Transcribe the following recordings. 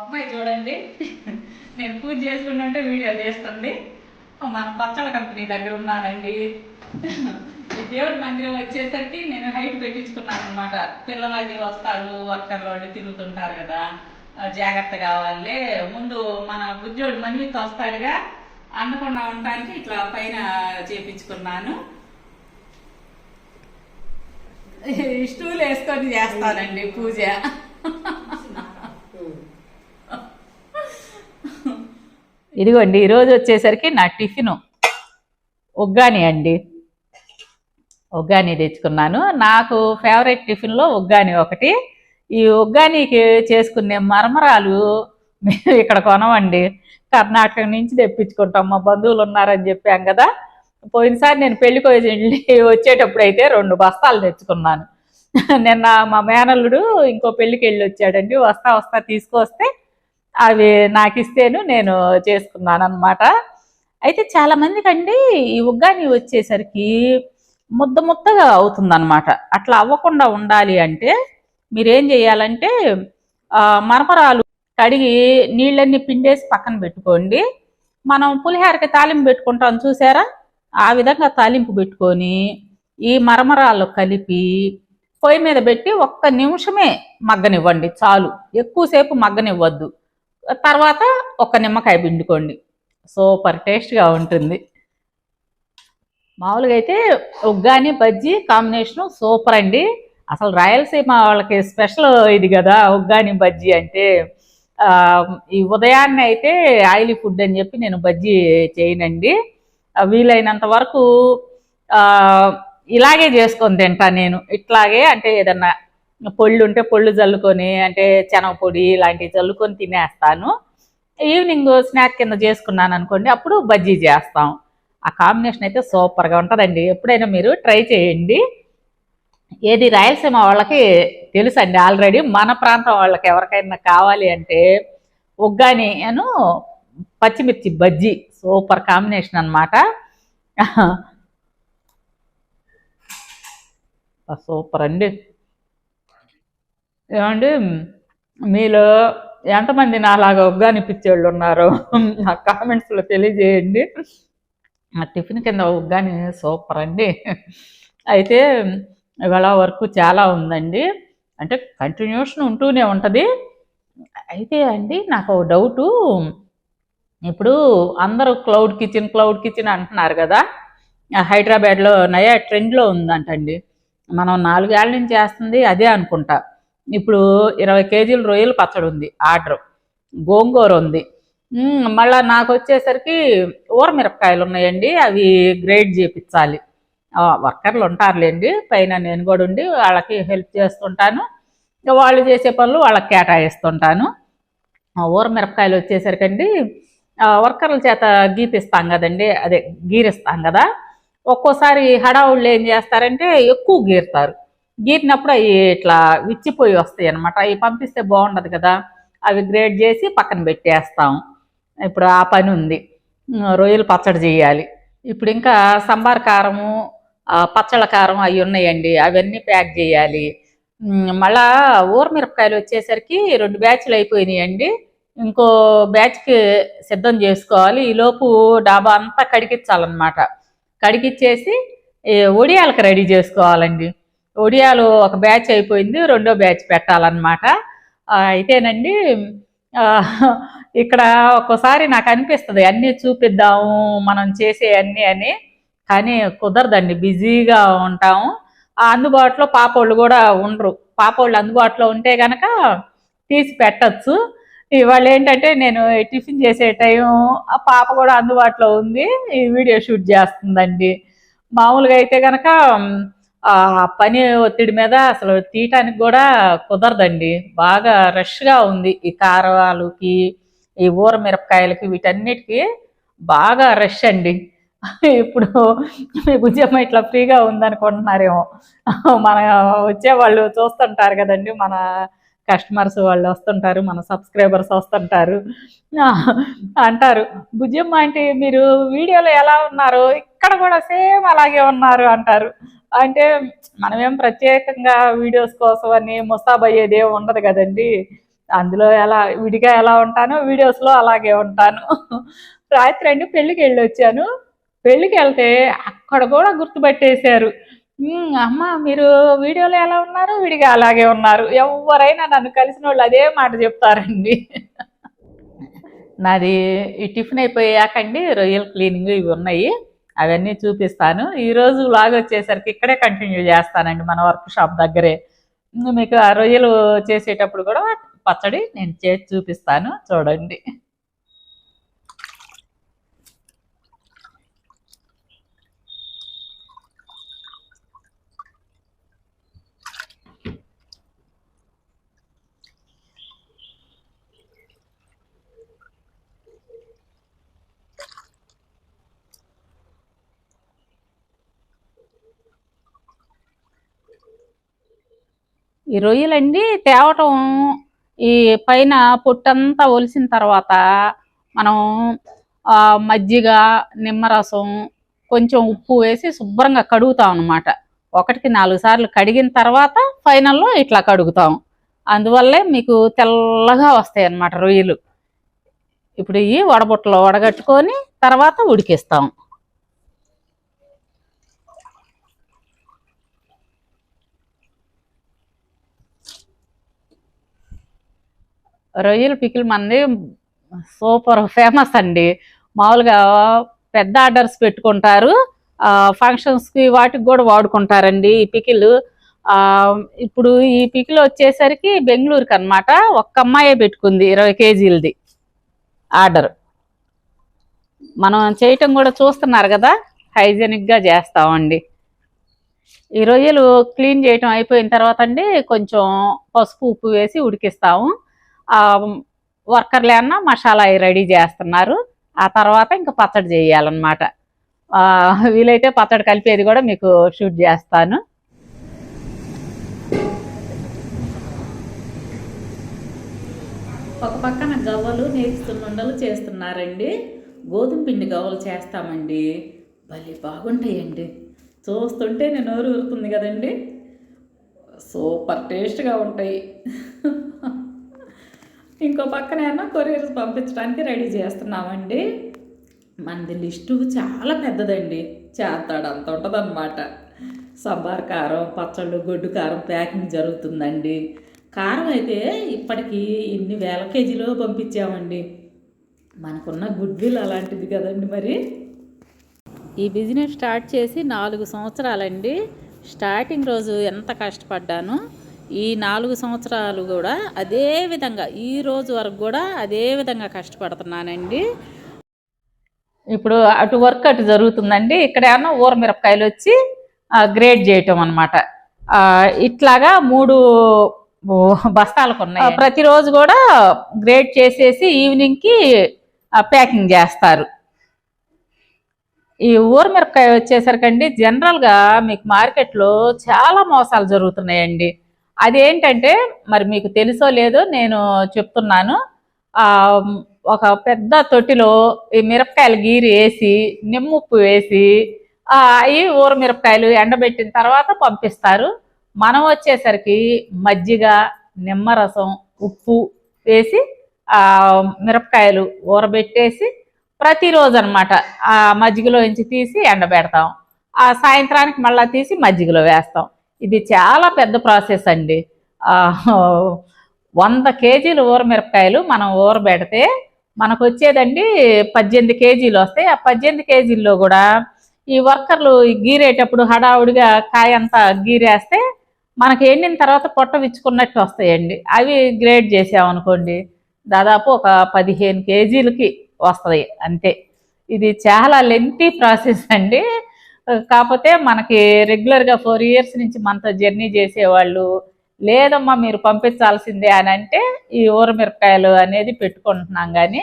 అమ్మాయి చూడండి. నేను పూజ చేసుకుంటుంటే వీడియో చేస్తుంది. మన పచ్చళ్ళ కంపెనీ దగ్గర ఉన్నానండి. ఈ దేవుడి మందిరం వచ్చేసరికి నేను హైట్ పెట్టించుకున్నాను అనమాట పిల్లలు అది వస్తారు వర్కర్లు వాళ్ళు తిరుగుతుంటారు కదా. జాగ్రత్త కావాలి. ముందు మన బుజ్జోడు మన్విత్ వస్తాడుగా. అందకుండా ఉండడానికి ఇట్లా పైన చేపించుకున్నాను. స్టూల్ వేసుకొని చేస్తానండి పూజ. ఇదిగోండి ఈరోజు వచ్చేసరికి నా టిఫిన్. ఉగ్గాని అండి. ఉగ్గాని తెచ్చుకున్నాను. నాకు ఫేవరెట్ టిఫిన్లో ఉగ్గాని ఒకటి. ఈ ఒగ్గానికి చేసుకునే మరమరాలు మేము ఇక్కడ కొనవండి. కర్ణాటక నుంచి తెప్పించుకుంటాం మా బంధువులు ఉన్నారని చెప్పాం కదా. పోయినసారి నేను పెళ్ళికి వెళ్ళి వచ్చేటప్పుడు అయితే రెండు బస్తాలు తెచ్చుకున్నాను. నిన్న మా మేనల్లుడు ఇంకో పెళ్ళికి వెళ్ళి వచ్చాడండి. వస్తా వస్తా తీసుకొస్తే అవి నాకు ఇస్తేను నేను చేసుకున్నాను అనమాట అయితే చాలా మందికి అండి ఈ ఉగ్గాని వచ్చేసరికి ముద్ద ముద్దగా అవుతుందన్నమాట. అట్లా అవ్వకుండా ఉండాలి అంటే మీరేం చేయాలంటే మరమరాలు కడిగి నీళ్ళన్నీ పిండేసి పక్కన పెట్టుకోండి. మనం పులిహోరకి తాలింపు పెట్టుకుంటాం చూసారా? ఆ విధంగా తాలింపు పెట్టుకొని ఈ మరమరాలు కలిపి పొయ్యి మీద పెట్టి ఒక్క నిమిషమే మగ్గనివ్వండి చాలు. ఎక్కువసేపు మగ్గనివ్వద్దు. తర్వాత ఒక నిమ్మకాయ పిండుకోండి. సూపర్ టేస్ట్గా ఉంటుంది. మామూలుగా అయితే ఉగ్గాని బజ్జీ కాంబినేషన్ సూపర్ అండి. అసలు రాయలసీమ వాళ్ళకి స్పెషల్ ఇది కదా ఉగ్గాని బజ్జీ అంటే ఈ ఉదయాన్నే అయితే ఆయిలీ ఫుడ్ అని చెప్పి నేను బజ్జీ చేయనండి. వీలైనంత వరకు ఇలాగే చేసుకొని తింటా నేను. ఇట్లాగే అంటే ఏదన్నా పొళ్ళు ఉంటే పొళ్ళు చల్లుకొని అంటే శనగపొడి ఇలాంటివి చల్లుకొని తినేస్తాను. ఈవినింగ్ స్నాక్ కింద చేసుకున్నాను అనుకోండి అప్పుడు బజ్జీ చేస్తాం. ఆ కాంబినేషన్ అయితే సూపర్గా ఉంటుందండి. ఎప్పుడైనా మీరు ట్రై చేయండి. ఏది రాయలసీమ వాళ్ళకి తెలుసండి ఆల్రెడీ. మన ప్రాంతం వాళ్ళకి ఎవరికైనా కావాలి అంటే ఉగ్గాని అను పచ్చిమిర్చి బజ్జీ సూపర్ కాంబినేషన్ అనమాట సూపర్ అండి. ఏమండి? మీలో ఎంతమంది నాలాగా ఉగ్గాని పిచ్చేళ్ళు ఉన్నారో నా కామెంట్స్లో తెలియజేయండి. ఆ టిఫిన్ కింద ఉగ్గాని సూపర్ అండి అయితే ఇవాళ వర్క్ చాలా ఉందండి. అంటే కంటిన్యూషన్ ఉంటూనే ఉంటుంది. అయితే అండి నాకు ఒక డౌటు. ఇప్పుడు అందరూ క్లౌడ్ కిచెన్ క్లౌడ్ కిచెన్ అంటున్నారు కదా. ఆ హైదరాబాద్లో నయా ట్రెండ్లో ఉందంటండి. మనం నాలుగేళ్ళ నుంచి చేస్తుంది అదే అనుకుంటా. ఇప్పుడు ఇరవై కేజీల రొయ్యలు పచ్చడి ఉంది ఆర్డర్. గోంగూర ఉంది. మళ్ళా నాకు వచ్చేసరికి ఊరమిరపకాయలు ఉన్నాయండి అవి గ్రేడ్ చేపించాలి వర్కర్లు ఉంటారులేండి పైన నేను కూడా ఉండి వాళ్ళకి హెల్ప్ చేస్తుంటాను. వాళ్ళు చేసే పనులు వాళ్ళకి కేటాయిస్తుంటాను. ఆ, ఊర మిరపకాయలు వచ్చేసరికండి వర్కర్ల చేత గీపిస్తాం కదండి అదే గీరిస్తాం కదా. ఒక్కోసారి హడావుళ్ళు ఏం చేస్తారంటే ఎక్కువ గీరుతారు. గీరినప్పుడు అవి ఇట్లా విచ్చిపోయి వస్తాయి అనమాట అవి పంపిస్తే బాగుండదు కదా. అవి గ్రేడ్ చేసి పక్కన పెట్టేస్తాం. ఇప్పుడు ఆ పని ఉంది. రొయ్యలు పచ్చడి చేయాలి. ఇప్పుడు ఇంకా సంబార్ కారము పచ్చళ్ళ కారం అవి ఉన్నాయండి. అవన్నీ ప్యాక్ చేయాలి. మళ్ళా ఊరమిరపకాయలు వచ్చేసరికి రెండు బ్యాచ్లు అయిపోయినాయండి. ఇంకో బ్యాచ్కి సిద్ధం చేసుకోవాలి. ఈలోపు డాబా అంతా కడిగించాలన్నమాట. కడిగిచ్చేసి ఒడియాలకు రెడీ చేసుకోవాలండి. ఒడియాలు ఒక బ్యాచ్ అయిపోయింది రెండో బ్యాచ్ పెట్టాలన్నమాట. అయితేనండి ఇక్కడ ఒక్కోసారి నాకు అనిపిస్తుంది అన్నీ చూపిద్దాము మనం చేసే అన్నీ అని. కానీ కుదరదండి బిజీగా ఉంటాము. అందుబాటులో పాపోళ్ళు కూడా ఉండరు. పాపోళ్ళు అందుబాటులో ఉంటే గనక తీసి పెట్టచ్చు. ఇవాళ ఏంటంటే నేను టిఫిన్ చేసే టైం ఆ పాప కూడా అందుబాటులో ఉంది ఈ వీడియో షూట్ చేస్తుందండి. మామూలుగా అయితే కనుక పని ఒత్తిడి మీద అసలు తీయటానికి కూడా కుదరదండి. బాగా రష్గా ఉంది ఈ కారాలకి ఈ ఊర మిరపకాయలకి వీటన్నిటికీ బాగా రష్ అండి. ఇప్పుడు మీ బుజ్జమ్మ ఇట్లా ఫ్రీగా ఉందనుకుంటున్నారేమో. మన వచ్చే వాళ్ళు చూస్తుంటారు కదండి మన కస్టమర్స్ వాళ్ళు వస్తుంటారు మన సబ్స్క్రైబర్స్ వస్తుంటారు. అంటారు భుజమ్మ అంటే మీరు వీడియోలో ఎలా ఉన్నారు ఇక్కడ కూడా సేమ్ అలాగే ఉన్నారు అంటారు. అంటే మనమేం ప్రత్యేకంగా వీడియోస్ కోసం అని ముస్తాబ్ ఉండదు కదండి. అందులో ఎలా విడిగా ఎలా ఉంటానో వీడియోస్లో అలాగే ఉంటాను. రాత్రి అండి పెళ్ళికి వెళ్ళి వచ్చాను పెళ్ళికి వెళ్తే అక్కడ కూడా గుర్తుపట్టేశారు. అమ్మ మీరు వీడియోలో ఎలా ఉన్నారు? విడిగా అలాగే ఉన్నారు. ఎవరైనా నన్ను కలిసిన వాళ్ళు అదే మాట చెప్తారండి. నాది ఈ టిఫిన్ అయిపోయాకండి రొయ్యల క్లీనింగ్ ఇవి ఉన్నాయి. అవన్నీ చూపిస్తాను. ఈరోజు లాగ్ వచ్చేసరికి ఇక్కడే కంటిన్యూ చేస్తానండి మన వర్క్ షాప్ దగ్గరే. మీకు ఆ రొయ్యలు చేసేటప్పుడు కూడా పచ్చడి నేను చేసి చూపిస్తాను. చూడండి. ఈ రొయ్యలండి తేవటం ఈ పైన పొట్టంతా ఒలిసిన తర్వాత మనం మజ్జిగ నిమ్మరసం కొంచెం ఉప్పు వేసి శుభ్రంగా కడుగుతాం అనమాట ఒకటికి నాలుగు సార్లు కడిగిన తర్వాత ఫైనల్లో ఇట్లా కడుగుతాం. అందువల్లే మీకు తెల్లగా వస్తాయి అన్నమాట రొయ్యలు. ఇప్పుడు ఇవి వడబుట్టలో వడగట్టుకొని తర్వాత ఉడికిస్తాం. రొయ్యల పికిల్ మనది సూపర్ ఫేమస్ అండి. మామూలుగా పెద్ద ఆర్డర్స్ పెట్టుకుంటారు. ఫంక్షన్స్కి వాటికి కూడా వాడుకుంటారండి ఈ పికిల్. ఇప్పుడు ఈ పికిల్ వచ్చేసరికి బెంగళూరుకి అన్నమాట. ఒక్క అమ్మాయే పెట్టుకుంది ఇరవై కేజీలది ఆర్డర్. మనం చేయటం కూడా చూస్తున్నారు కదా హైజెనిక్గా చేస్తామండి. ఈ రొయ్యలు క్లీన్ చేయటం అయిపోయిన తర్వాత అండి కొంచెం పసుపు ఉప్పు వేసి ఉడికిస్తాము. ఆ, వర్కర్లు ఏమన్నా మసాలా రెడీ చేస్తున్నారు. ఆ తర్వాత ఇంకా పచ్చడి చేయాలన్నమాట. వీలైతే పచ్చడి కలిపేది కూడా మీకు షూట్ చేస్తాను. ఒక పక్కన గవ్వలు నేతిస్తుండలు చేస్తున్నారండి. గోధుమ పిండి గవ్వలు చేస్తామండి. భలే బాగుంటాయండి. చూస్తుంటే నేను నోరు ఊరుతుంది కదండి. సూపర్ టేస్ట్గా ఉంటాయి. ఇంకో పక్కనేమో కొరియర్స్ పంపించడానికి రెడీ చేస్తున్నామండి. మనది లిస్టు చాలా పెద్దదండి. చేస్తాడు అంత ఉంటుందన్నమాట. సాంబార్ కారం పచ్చళ్ళు గొడ్డు కారం ప్యాకింగ్ జరుగుతుందండి. కారం అయితే ఇప్పటికీ ఇన్ని వేల కేజీలో పంపించామండి. మనకున్న గుడ్ విల్ అలాంటిది కదండి మరి. ఈ బిజినెస్ స్టార్ట్ చేసి నాలుగు సంవత్సరాలండి. స్టార్టింగ్ రోజు ఎంత కష్టపడ్డాను? ఈ నాలుగు సంవత్సరాలు కూడా అదే విధంగా ఈ రోజు వరకు కూడా అదే విధంగా కష్టపడుతున్నానండి. ఇప్పుడు అటు వర్క్ అటు జరుగుతుందండి. ఇక్కడ ఏమన్నా ఊర మిరపకాయలు వచ్చి గ్రేడ్ చేయటం అనమాట ఇట్లాగా మూడు బస్తాలకు ఉన్నాయి ప్రతిరోజు కూడా గ్రేడ్ చేసేసి ఈవినింగ్కి ప్యాకింగ్ చేస్తారు. ఈ ఊర మిరపకాయ వచ్చేసరికండి జనరల్గా మీకు మార్కెట్లో చాలా మోసాలు జరుగుతున్నాయండి. అదేంటంటే మరి మీకు తెలుసో లేదో నేను చెప్తున్నాను. ఒక పెద్ద తొట్టిలో ఈ మిరపకాయలు గీరి వేసి నిమ్ముప్పు వేసి అవి ఊర మిరపకాయలు ఎండబెట్టిన తర్వాత పంపిస్తారు. మనం వచ్చేసరికి మజ్జిగ నిమ్మరసం ఉప్పు వేసి మిరపకాయలు ఊరబెట్టేసి ప్రతిరోజు అనమాట ఆ మజ్జిగలో నుంచి తీసి ఎండబెడతాం. ఆ సాయంత్రానికి మళ్ళీ తీసి మజ్జిగలో వేస్తాం. ఇది చాలా పెద్ద ప్రాసెస్ అండి. వంద కేజీలు ఊరమిరపకాయలు మనం ఊరబెడితే మనకు వచ్చేదండి పద్దెనిమిది కేజీలు వస్తాయి. ఆ పద్దెనిమిది కేజీల్లో కూడా ఈ వర్కర్లు గీరేటప్పుడు హడావుడిగా కాయ అంతా గీరేస్తే మనకి ఎండిన తర్వాత పొట్ట విచ్చుకున్నట్టు వస్తాయండి. అవి గ్రేడ్ చేసామనుకోండి దాదాపు ఒక పదిహేను కేజీలకి వస్తుంది అంతే. ఇది చాలా లెంతీ ప్రాసెస్ అండి. కాకపోతే మనకి రెగ్యులర్గా ఫోర్ ఇయర్స్ నుంచి మనతో జర్నీ చేసేవాళ్ళు లేదమ్మా మీరు పంపించాల్సిందే అని అంటే ఈ ఊరమిరపకాయలు అనేది పెట్టుకుంటున్నాం కానీ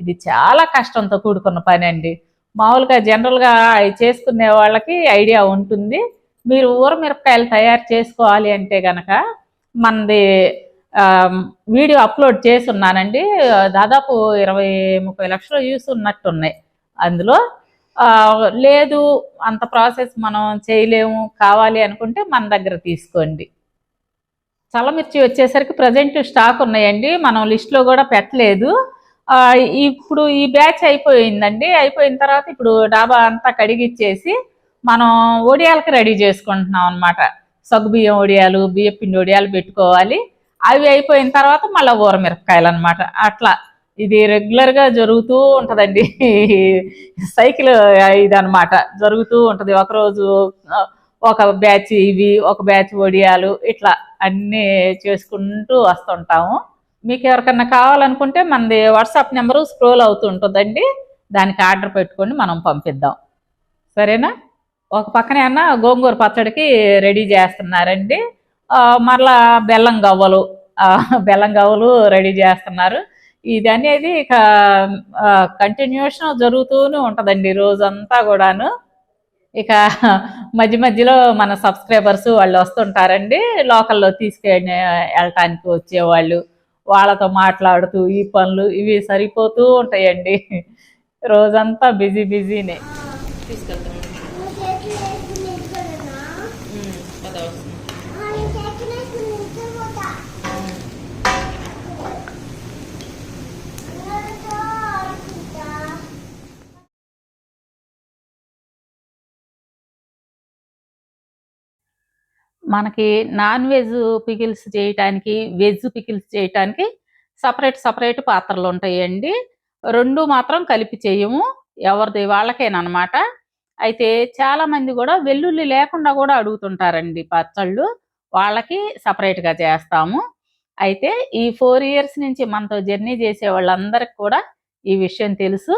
ఇది చాలా కష్టంతో కూడుకున్న పని అండి మామూలుగా జనరల్గా అవి చేసుకునే వాళ్ళకి ఐడియా ఉంటుంది. మీరు ఊరమిరపకాయలు తయారు చేసుకోవాలి అంటే గనక మనది వీడియో అప్లోడ్ చేసి ఉన్నానండి. దాదాపు ఇరవై ముప్పై లక్షలు వ్యూస్ ఉన్నట్టున్నాయి. అందులో లేదు అంత ప్రాసెస్ మనం చేయలేము కావాలి అనుకుంటే మన దగ్గర తీసుకోండి. చల్లమిర్చి వచ్చేసరికి ప్రజెంట్ స్టాక్ ఉన్నాయండి మనం లిస్ట్లో కూడా పెట్టలేదు. ఇప్పుడు ఈ బ్యాచ్ అయిపోయిందండి అయిపోయిన తర్వాత ఇప్పుడు డాబా అంతా కడిగిచ్చేసి మనం ఒడియాలకి రెడీ చేసుకుంటున్నాం అనమాట సగ్గుబియ్యం ఒడియాలు బియ్యం పిండి ఒడియాలు పెట్టుకోవాలి. అవి అయిపోయిన తర్వాత మళ్ళీ ఊరమిరపకాయలు అనమాట అట్లా ఇది రెగ్యులర్గా జరుగుతూ ఉంటుందండి. సైకిల్ ఇదనమాట జరుగుతూ ఉంటుంది. ఒకరోజు ఒక బ్యాచ్ ఇవి ఒక బ్యాచ్ ఒడియాలు ఇట్లా అన్నీ చేసుకుంటూ వస్తుంటాము. మీకు ఎవరికన్నా కావాలనుకుంటే మనది వాట్సాప్ నెంబరు స్క్రోల్ అవుతూ ఉంటుందండి. దానికి ఆర్డర్ పెట్టుకొని మనం పంపిద్దాం. సరేనా? ఒక పక్కనే అన్న గోంగూర పచ్చడికి రెడీ చేస్తున్నారండి. మరలా బెల్లం గవ్వలు బెల్లం గవ్వలు రెడీ చేస్తున్నారు. ఇది అనేది ఇక కంటిన్యూషన్ జరుగుతూనే ఉంటుందండి రోజంతా కూడాను. ఇక మధ్య మధ్యలో మన సబ్స్క్రైబర్స్ వాళ్ళు వస్తుంటారండి లోకల్లో తీసుకెళ్ళి వెళ్ళటానికి వచ్చేవాళ్ళు. వాళ్ళతో మాట్లాడుతూ ఈ పనులు ఇవి సరిపోతూ ఉంటాయండి. రోజంతా బిజీ బిజీనే. తీసుకెళ్తాం. మనకి నాన్ వెజ్ పికిల్స్ చేయటానికి వెజ్ పికిల్స్ చేయటానికి సపరేట్ సపరేట్ పాత్రలు ఉంటాయండి. రెండు మాత్రం కలిపి చేయము. ఎవరిది వాళ్ళకేనమాట అయితే చాలా మంది కూడా వెల్లుల్లి లేకుండా కూడా అడుగుతుంటారండి పచ్చళ్ళు. వాళ్ళకి సపరేట్గా చేస్తాము. అయితే ఈ ఫోర్ ఇయర్స్ నుంచి మనతో జర్నీ చేసే వాళ్ళందరికి కూడా ఈ విషయం తెలుసు.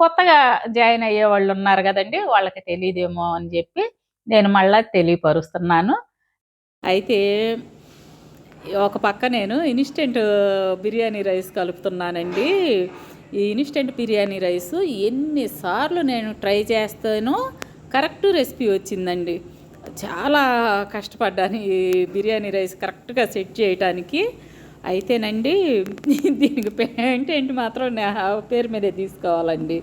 కొత్తగా జాయిన్ అయ్యే వాళ్ళు ఉన్నారు కదండి వాళ్ళకి తెలియదేమో అని చెప్పి నేను మళ్ళీ తెలియపరుస్తున్నాను. అయితే ఒక పక్క నేను ఇన్స్టెంట్ బిర్యానీ రైస్ కలుపుతున్నానండి. ఈ ఇన్స్టెంట్ బిర్యానీ రైస్ ఎన్నిసార్లు నేను ట్రై చేస్తానో కరెక్ట్ రెసిపీ వచ్చిందండి. చాలా కష్టపడ్డాను ఈ బిర్యానీ రైస్ కరెక్ట్గా సెట్ చేయటానికి. అయితేనండి దీనికి పేటెంట్ మాత్రం నా పేరు మీదే తీసుకోవాలండి.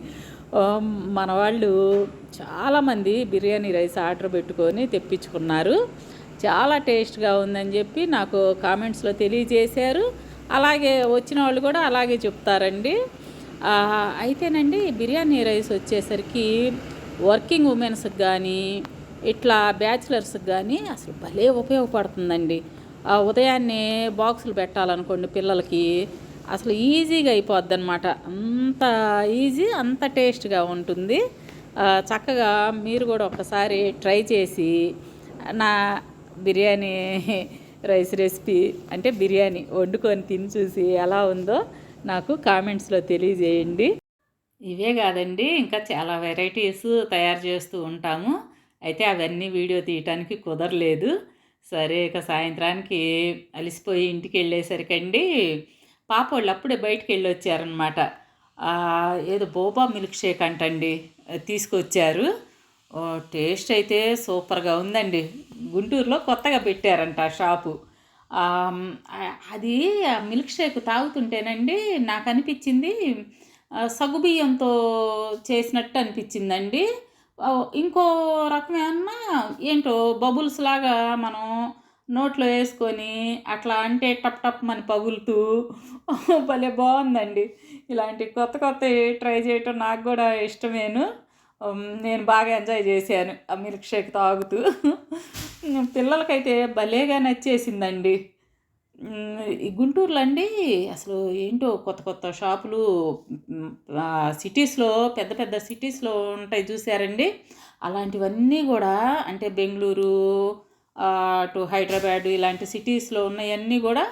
మన వాళ్ళు చాలామంది బిర్యానీ రైస్ ఆర్డర్ పెట్టుకొని తెప్పించుకున్నారు. చాలా టేస్ట్గా ఉందని చెప్పి నాకు కామెంట్స్లో తెలియజేశారు. అలాగే వచ్చిన వాళ్ళు కూడా అలాగే చెప్తారండి. అయితేనండి బిర్యానీ రైస్ వచ్చేసరికి వర్కింగ్ ఉమెన్స్కి కానీ ఇట్లా బ్యాచిలర్స్కి కానీ అసలు భలే ఉపయోగపడుతుందండి. ఉదయాన్నే బాక్సులు పెట్టాలనుకోండి పిల్లలకి అసలు ఈజీగా అయిపోద్ది అనమాట అంత ఈజీ అంత టేస్ట్గా ఉంటుంది. చక్కగా మీరు కూడా ఒకసారి ట్రై చేసి నా బిర్యానీ రైస్ రెసిపీ అంటే బిర్యానీ వండుకొని తిని చూసి ఎలా ఉందో నాకు కామెంట్స్లో తెలియజేయండి. ఇవే కాదండి ఇంకా చాలా వెరైటీస్ తయారు చేస్తూ ఉంటాము. అయితే అవన్నీ వీడియో తీయటానికి కుదరలేదు. సరే ఇక సాయంత్రానికి అలిసిపోయి ఇంటికి వెళ్ళేసరికండి పాప వాళ్ళు అప్పుడే బయటికి వెళ్ళి వచ్చారనమాట ఏదో బోబా మిల్క్ షేక్ అంటండి తీసుకొచ్చారు. టేస్ట్ అయితే సూపర్గా ఉందండి. గుంటూరులో కొత్తగా పెట్టారంట షాపు. అది మిల్క్ షేక్ తాగుతుంటేనండి నాకు అనిపించింది సగుబియ్యంతో చేసినట్టు అనిపించిందండి. ఇంకో రకం ఏమన్నా ఏంటో బబుల్స్ లాగా మనం నోట్లో వేసుకొని అట్లా అంటే టప్ టప్ అని పగులుతూ భలే బాగుందండి. ఇలాంటి కొత్త కొత్త ట్రై చేయటం నాకు కూడా ఇష్టమేను. నేను బాగా ఎంజాయ్ చేశాను ఆ మిల్క్ షేక్ తాగుతూ పిల్లలకైతే భలేగా నచ్చేసిందండి. ఈ గుంటూరులో అండి అసలు ఏంటో కొత్త కొత్త షాపులు సిటీస్లో పెద్ద పెద్ద సిటీస్లో ఉంటాయి చూసారండి అలాంటివన్నీ కూడా అంటే బెంగళూరు అటు హైదరాబాద్ ఇలాంటి సిటీస్లో ఉన్నవన్నీ కూడా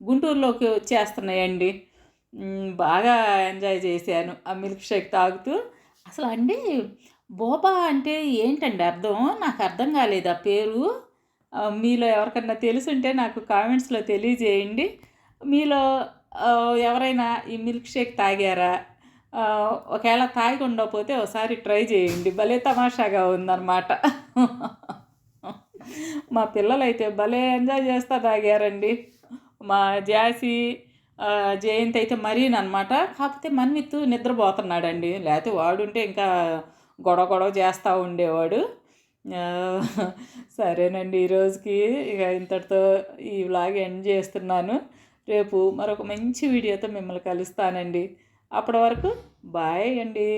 గుంటూరులోకి వచ్చేస్తున్నాయండి. బాగా ఎంజాయ్ చేశాను ఆ మిల్క్ షేక్ తాగుతూ. అసలు అండి బోబా అంటే ఏంటండి అర్థం? నాకు అర్థం కాలేదు ఆ పేరు. మీలో ఎవరికన్నా తెలుసుంటే నాకు కామెంట్స్లో తెలియజేయండి. మీలో ఎవరైనా ఈ మిల్క్ షేక్ తాగారా? ఒకవేళ తాగి ఉండకపోతే ఒకసారి ట్రై చేయండి. భలే తమాషాగా ఉందన్నమాట. మా పిల్లలైతే భలే ఎంజాయ్ చేస్తా తాగారండి. మా జాసి జయంత్ అయితే మరీనమాట కాకపోతే మన్విత్ నిద్రపోతున్నాడండి. లేకపోతే వాడుంటే ఇంకా గొడవ గొడవ చేస్తూ ఉండేవాడు. సరేనండి ఈరోజుకి ఇక ఇంతటితో ఈ వ్లాగ్ ఎండ్ చేస్తున్నాను. రేపు మరొక మంచి వీడియోతో మిమ్మల్ని కలుస్తానండి. అప్పటి వరకు బాయ్ అండి.